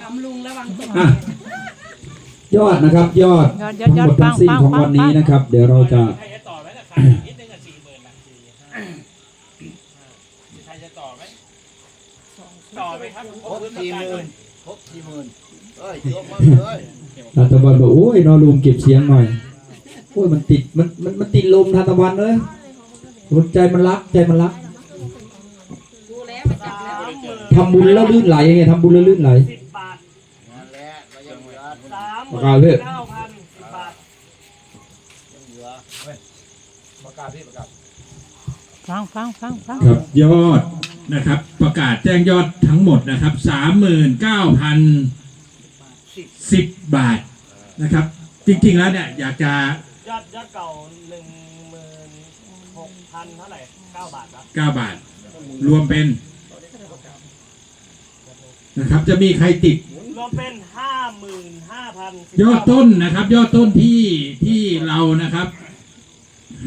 คำลุงระวังตกอะยอดนะครับ ยอดยอดยอดทั้งยอหมดดทั้งสิ้นปังของปังวันนี้ปัง นะครับ เดี๋ยวเราจะใครจะต่อไหมล่ะขายนิดนึงอะสี่หมื่นละสี่ห้าใครจะต่อไหมต่อไหมครับครบสี่หมื่นครบสี่หมื่นเอ้ยยกมาเลยทานตะวันบอกโอ้ยนอลุมเก็บเสียงหน่อยโอ้ยมันติดมันมันมันติดลมทานตะวันเลยมันใจมันรักใจมันรัก ดูแล้วมาจับแล้ว ทำบุญแล้วลื่นไหลไงทำบุญแล้วลื่นไหลสิบบาทนั่นแหละก็ยังเหลือสามหปมื่ระกาศเลยนเก้าพันสิบบาทยังเหลือประกาศพี่ประกาศฟังฟังฟังฟังครับยอดนะครับ ประกาศแจ้งยอดทั้งหมดนะครับสามหมื่นเก้าพันสิบบาทนะครับ จริงๆแล้วเนี่ยอยากจะยอดยอดเก่าหนึ่งหมื่นหกพันเท่าไหร่เก้าบาทครับเก้าบาท รวมเป็น นะครับ จะมีใครติด รวมเป็นห้าหมื่นห้าพันยอดต้นนะครับ ยอดต้นที่ที่เรานะครับ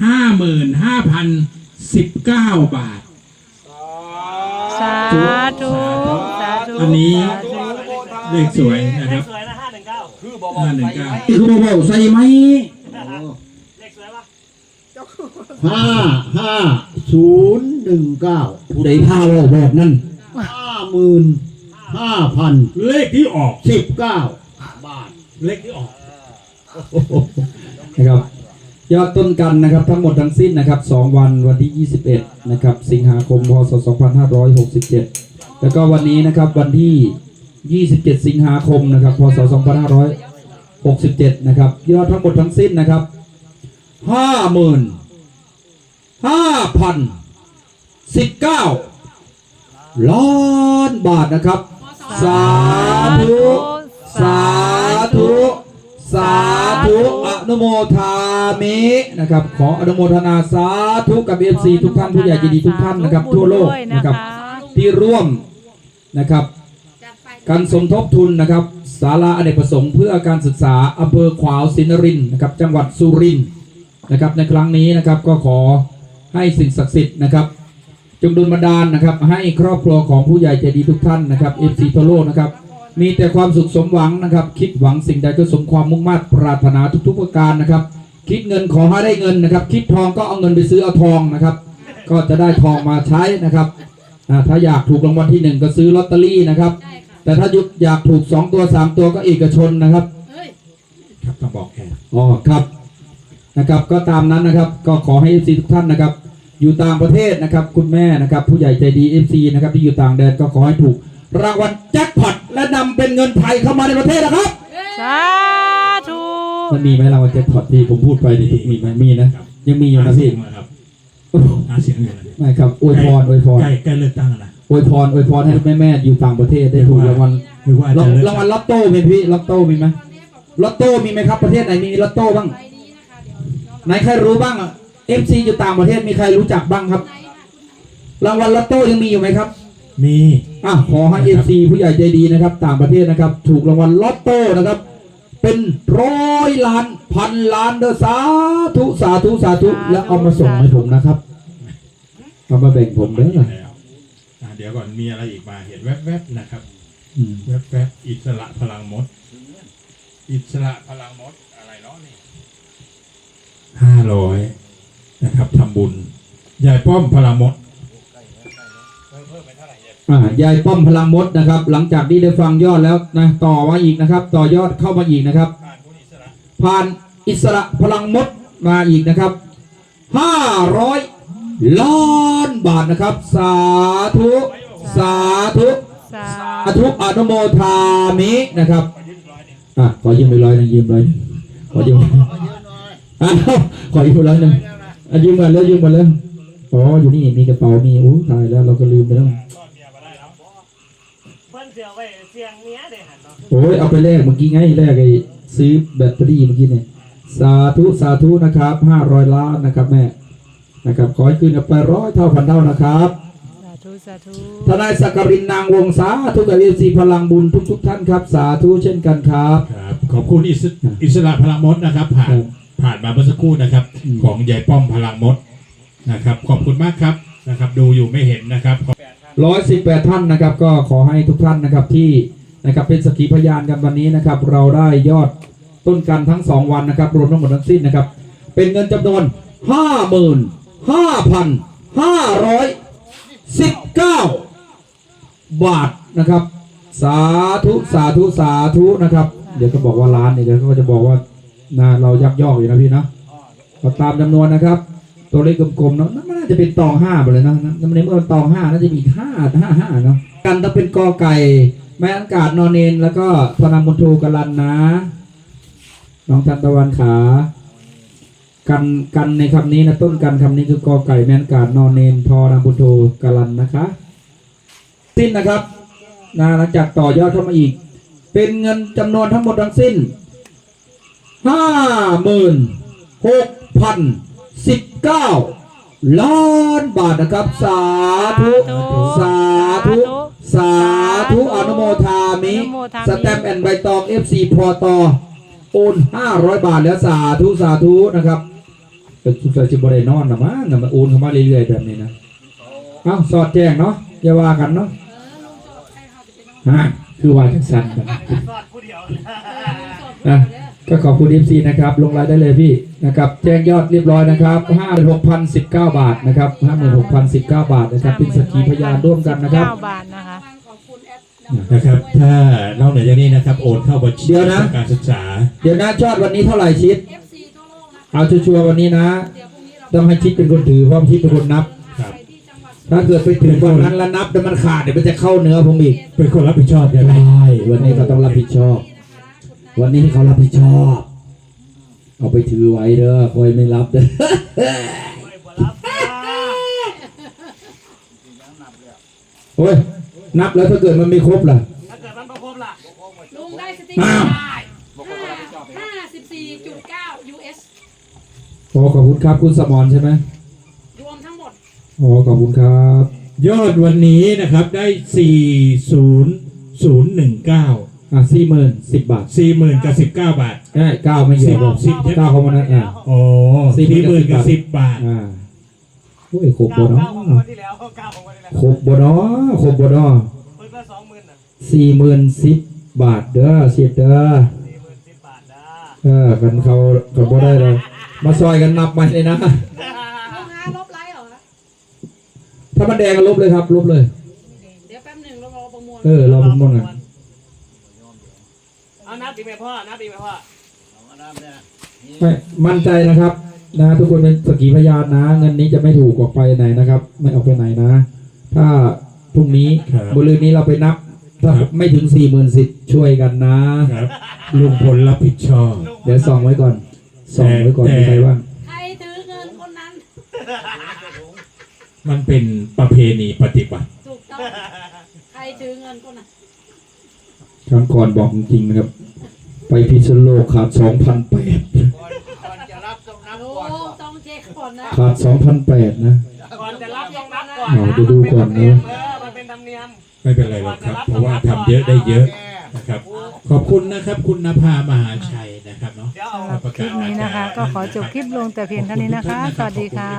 ห้าหมื่นห้าพันสิบเก้าบาท สาธุ สาธุอันนี้ สาธุเลขสวยนะเลครัขบ สวยนะห้าหนึ่งเก้าคือบอกห้าหนึ่งเก้าคือเบาๆใส่ไหมเลขสวยปะห้าห้าศูนย์หนึ่งเก้าผู้ใดพาเว่าบอกนั่นห้าหมื่น ห้าพันเลขที่ออกสิบเก้าบาทเลขที่ออกนะครับยอดต้นกันนะครับทั้งหมดทั้งสิ้นนะครับ2วันวันที่ 21 นะครับ สิงหาคมพศ 2567 แล้วก็วันนี้นะครับวันที่ 27 สิงหาคมนะครับพศ 2567 นะครับยอดทั้งหมดทั้งสิ้นนะครับ 50,019 ล้านบาทนะครับ สาธุ สาธุ สาธุ อนุโมทามินะครับ ขออนุโมทนาสาธุกับเอฟซีทุกท่านผู้ใหญ่ใจดีทุกท่านนะครับ ทั่วโลกนะครับ ที่ร่วมนะครับจัดไปการสมทบทุนนะครับศาลาอเนกประสงค์เพื่อการศึกษาอำเภอขวาวสินรินทร์นะครับ จังหวัดสุรินทร์นะครับในครั้งนี้นะครับก็ขอให้สิ่งศักดิ์สิทธิ์นะครับ จงดลบันดาลนะครับ ให้ครอบครัวของผู้ใหญ่ใจดีทุกท่านนะครับเอฟซีทั่วโลกนะครับ มีแต่ความสุขสมหวังนะครับ คิดหวังสิ่งใดก็สมความมุ่งมั่นปรารถนาทุกๆประการนะครับ คิดเงินขอให้ได้เงินนะครับ คิดทองก็เอาเงินไปซื้อเอาทองนะครับ ก็จะได้ทองมาใช้นะครับอ่าถ้าอยากถูกรางวัลที่หนึ่งก็ซื้อลอตเตอรี่นะครับได้ค่ะแต่ถ้ายุดอยากถูก2ตัว3ตัวก็เอกชนนะครับเฮ้ยครับต้องบอกแค่อ๋อครับนะครับ ก็ตามนั้นนะครับ ก็ขอให้ FC ทุกท่านนะครับ อยู่ต่างประเทศนะครับ คุณแม่นะครับ ผู้ใหญ่ใจดี FC นะครับที่อยู่ต่างแดนก็ขอให้ถูก รางวัลแจ็คพอตและนำเป็นเงินไทยเข้ามาในประเทศนะครับ สาธุมันมีไหมรางวัลแจ็คพอตที่ผมพูดไปนี่มีไหมมีนะ ยังมีอยู่นะพี่ครับหาเสียงอยู่นะไม่ครับอวยพรอวยพรใกล้ใกล้เลือกตั้งแล้วนะอวยพรอวยพรให้แม่แม่ๆอยู่ต่างประเทศได้ถูกรางวัลหรือว่าจะรางเลือกรางวัลลอตโต้มีไหมพี่ลอตโต้มีไหมลอตโต้มีไหมครับประเทศไหนมีลอตโต้บ้างไปนี้นะคะเดี๋ยวน้องไหนใครรู้บ้างอะ FC อยู่ต่างประเทศมีใครรู้จักบ้างครับไหนค่ะคุณรางวัลลอตโต้ยังมีอยู่ไหมครับ มีอะขอให้ FC ผู้ใหญ่ใจดีนะครับ ต่างประเทศนะครับ ถูกรางวัลลอตโต้นะครับ เป็นร้อยล้านพันล้านเด้อสาธุสาธุสาธุแล้วเอามาส่งให้ผมนะครับเอามาแบ่งผมเด้อแล้วอะเดี๋ยวก่อนมีอะไรอีกมาเห็นแวบๆนะครับอืมแวบๆอิสระพลังมด อิสระพลังมดอะไรเนาะนี่ห้าร้อย นะครับทำบุญยายป้อมพลังมดอ่ายายป้อมพลังมดนะครับ หลังจากที่ได้ฟังยอดแล้วนะต่อมาอีกนะครับ ต่อยอดเข้ามาอีกนะครับผ่านคุณอิสระผ่านอิสระพลังมดมาอีกนะครับห้าร้อยล้านบาทนะครับ สาธุ สาธุ สาสาธุอนุโมทามินะครับอะขอยืมไปร้อยหนึงยืมร้อยหนึ่งขอยืมขอเยอะหน่อยอ้าวขอยืมไปร้อยหนึ่ง อะยืมมาแล้วยืมมาแล้วอ๋ออยู่นี่มีกระเป๋ามีโอ้ตายแล้วเราก็ลืมไปแล้วก็เมียมาได้แล้วเพิ่นเสียไว้เสียงเมียเด้หันเนาะโอ้ยเอาไปแลกเมื่อกี้ไงแลกไอ้ซื้อแบตเตอรี่เมื่อกี้เนี่ยสาธุสาธุนะครับห้าร้อยล้านนะครับแม่นะครับขอให้คืนกลับไปร้อยเท่าพันเท่านะครับสาธุสาธุทนายสักกรินนางวงศาธุกับเอซีพลังบุญทุกทุก ๆ ท่านครับ สาธุเช่นกันครับ ครับขอบคุณอิสอิสระพลังมดนะครับผ่านครับ ผ่านมาเมื่อสักครู่นะครับอืมของยายป้อมพลังมดนะครับ ขอบคุณมากครับนะครับ ดูอยู่ไม่เห็นนะครับขอบร้อยสิบแปดท่านนะครับ ก็ขอให้ทุกท่านนะครับที่นะครับเป็นสกขีพยานกันวันนี้นะครับ เราได้ยอดต้นกันทั้งสองวันนะครับ รวมทั้งหมดทั้งสิ้นนะครับ เป็นเงินจำนวนห้าหมื่นห้าพันห้าร้อยสิบเก้าบาทนะครับ สาธุสาธุสาธุนะครับ เดี๋ยวก็บอกว่าล้านเนี่ยเดี๋ยวเขาก็จะบอกว่า นาเรายักยอกอยู่นะพี่นะก็ตามจำนวนนะครับ ตัวเลขกลมๆเนาะนั่นมันน่าจะเป็นตองห้าไปเลยนะนั่นในเมื่อตองห้าน่าจะมีห้าห้าห้าเนาะกันต้องเป็นกอไก่แม่อากาศนอนเนนแล้วก็พนามุนโทกลันนะ น้องทันตะวันขา กันกันในคำนี้นะต้นกันคำนี้คือกอไก่แม่นกาดนอนเนนทอนาบุโทกาลันนะคะ สิ้นนะครับนะหลังจากต่อยอดเข้ามาอีก เป็นเงินจำนวนทั้งหมดทั้งสิ้น ห้าหมื่นหกพันสิบเก้าล้านบาทนะครับ สาธุ สาธุ สาธุอนุโมทามิอนุโมทามิสแตมป์แอนด์ใบตอง FC พอตอโอน500บาทแล้วสาธุ สาธุนะครับเป็นสุดใจจิบริโนอนนะมั้งนะมันโอนเข้ามาเรื่อยๆแบบนี้นะเอ้าสอดแจ้งเนาะอย่าว่ากันเนาะเออลุงสดให้เขาจะเป็นน้องฮะคือว่าจังสันกันสอดผู้เดียวสดนะเด้อ ก็ขอบคุณ FC นะครับ ลงรายได้เลยพี่นะครับ แจ้งยอดเรียบร้อยนะครับ56,019 บาทนะครับ56,019 บาทนะครับ เป็นสักขีพยานร่วมกันนะครับ เก้าบาทนะคะขอบคุณแอดนะครับ ถ้านอกเหนือจากนี้นะครับ โอนเข้าบัญชีเดี๋ยวนะ การศึกษา เดี๋ยวนะยอดวันนี้เท่าไหร่ชิดเอฟซีทั่วโลกนะคะเอาชัวร์ๆวันนี้นะ เดี๋ยวพรุ่งนี้เราต้องให้ชิดเป็นคนถือเพราะชิดเป็นคนนับ ครับ ไปที่จังหวัดสุถ้าเกิดไปถึงวันนั้นแล้วนับแล้วมันขาดเดี๋ยวมันจะเข้าเนื้อผมอีกเป็นคนรับผิดชอบใช่ไหม ใช่วันนี้ก็ต้องรับผิดชอบ วันนี้เขารับผิดชอบ เอาไปถือไว้เด้อคอยไม่รับเด้อไม่บ่รับนะโอ้ยนับแล้วถ้าเกิดมันไม่ครบล่ะ ถ้าเกิดมันประครบล่ะ ลุงได้สติ๊กเกออ้าวร์ห้าสิบสี่จุดเก้า US โอ้ขอบคุณครับคุณสมรใช่ไหมรวมทั้งหมดโอ้ขอบคุณครับ ยอดวันนี้นะครับได้40019 อะสี่หมื่นสิบบาท40,000กับ19บาท เอ้ยเก้าไม่เยอะหรอกสิบสิบเก้าเขามานั้นอะ โอ้สี่สี่หหมื่มื่นนกักับบ สิสิบบบาท อ่าโอ้ยครบเก้าบ่เนาะเก้าของวันที่แล้วเก้าของวันที่แล้วครบบ่เนาะครบบ่เนาะเพิ่มละสองหมื่นน่ะสี่หมื่นสิบบาทเด้อเสียเด้อสี่หมื่นสิบบาทนะเออกันเขาเขาบ่ได้เลยมาซอยกันนับไปเลยนะลุงฮาลบไลค์เหรอคะถ้ามันแดงก็ลบเลยครับ ลบเลย เดี๋ยวแป๊บหนึ่งเรารอประมวลเออรอผมมองอะ เอานับดีไหมพ่อ นับดีไหมพ่อเอามาน้ำเนี่ยไม่มั่นใจนะครับ นะทุกคนเป็นสกขีพยานนะ เงินนี้จะไม่ถูกออกไปไหนนะครับ ไม่ออกไปไหนนะ ถ้าพรุ่งนี้ครับบริเวณนี้เราไปนับ ถ้าครับ ไม่ถึงสี่หมื่นสิทธิ์ช่วยกันนะ ครับลุงพลรับผิดชอบ เดี๋ยวส่องไว้ก่อนส่องไว้ก่อนแต่ มีใครว่างใครถือเงินคนนั้นมันเป็นประเพณีปฏิบัติ ถูกต้อง ใครถือเงินคนนั้น ครั้งก่อนบอกจริงๆนะครับ ไปพิษณุโลกขาดสองพันแปดก่อนก่อนจะรับต้องนับลุก่อนงต้องเช็คก่อนนะขาดสองพันแปดนะก่อนจะรับต้องนับก่อนเอานะไปดูก่อนนะ เออมันเป็นธรรมเนียมไม่เป็นไรหรอกครับ เพราะว่าทำเยอะได้เยอะแม่นะครับ ขอบคุณนะครับ คุณนภามหาชัยนะครับเนาะเดี๋ยวเอา สำหรับคลิปนี้นะคะ ก็ขอจบคลิปลงแต่เพียงเท่านี้นะคะ สวัสดีค่ะ